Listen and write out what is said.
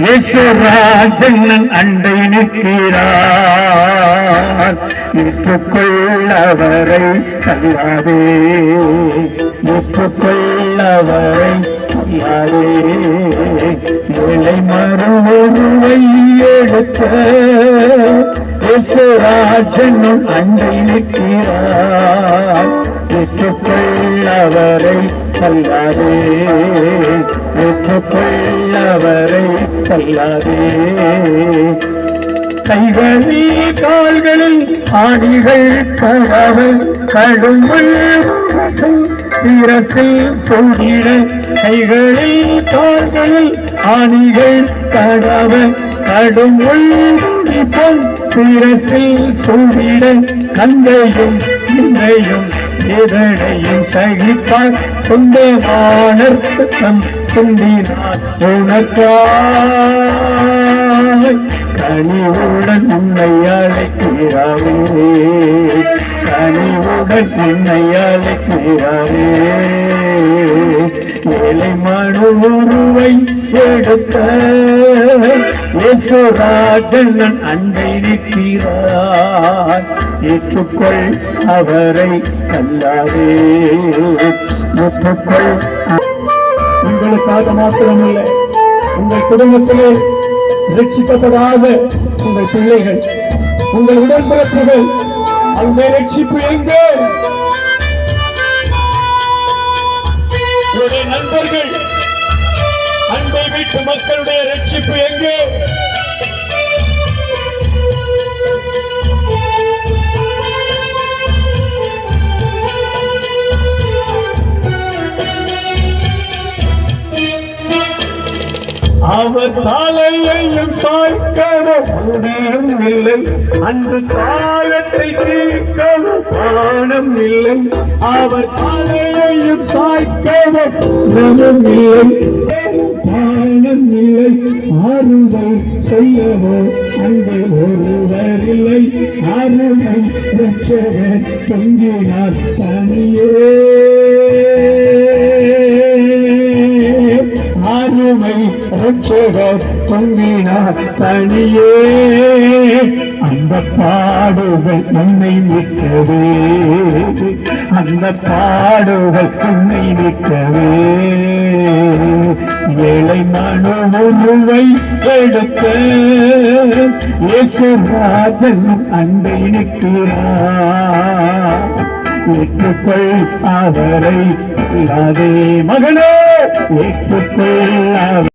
ஈஸ்வராஜன் அண்டை நிற்கிறார். முற்றுக்கொள்ளவரை அறியாதே. முற்றுக்கொள்ளவரை அறியாதே. ஏழை மறுவருவை எடுத்த ஈஸ்வராஜன் அண்டை நிற்கிறார். ஏற்றுக்கொள்ளவரை தள்ளாதே ஏற்றுக்கொள்ளவரை தள்ளாதே. கைகளில் கால்களில் ஆணிகள் கரவ கடும்புல் சிரசில் சொல்கிற கைகளில் கால்களில் ஆணிகள் கடவ கடும்புல் பொன் சிரசில் சொல்கிற கந்தையும் இன்றையும் எதனையும் சகிப்பார் சொந்தமான சொல்லி சிந்தினார் உனக்காய் கனிவுடன் உன்னை அழைக்கிறாரே. கனிவுடன் உன்னை அழைக்கிறாரே. ஏழை மனு உருவை எடுத்த யசோராஜன் அன்பை நிற்கிறார். ஏற்றுக்கொள் அவரை அல்லாதே ஏற்றுக்கொள் உங்களுக்காக மாத்திரமில்லை உங்கள் குடும்பத்திலே ரட்சிக்கப்படாத உங்கள் பிள்ளைகள் உங்கள் உடன்பிறப்புகள் அந்த ரட்சிப்பு எங்கே? அவர் தலையையும் சாய்க்கவும் இல்லை. அன்று காலத்தை தீர்க்கவும் பானம் இல்லை. அவர் தலையையும் சாய்க்கவும் குணமும் இல்லை. பானம் இல்லை. ஆறுதல் செய்யவோ அங்கு ஒருவர் இல்லை. ஆறுதல் பெற்றவர் தங்கினார் தனியே. ரட்சகர் தொங்கினார் தனியே. அந்த பாடுகள் நம்மை நிற்கவே அந்த பாடுகள் நம்மை நிற்கவே ஏழை மனு உருவை எடுத்த இயேசுராஜன் அன்பை நிற்கிறார். ஏற்றுக்கொள் அவரை இல்லாதே மகனே. ஏற்றுக்கொள்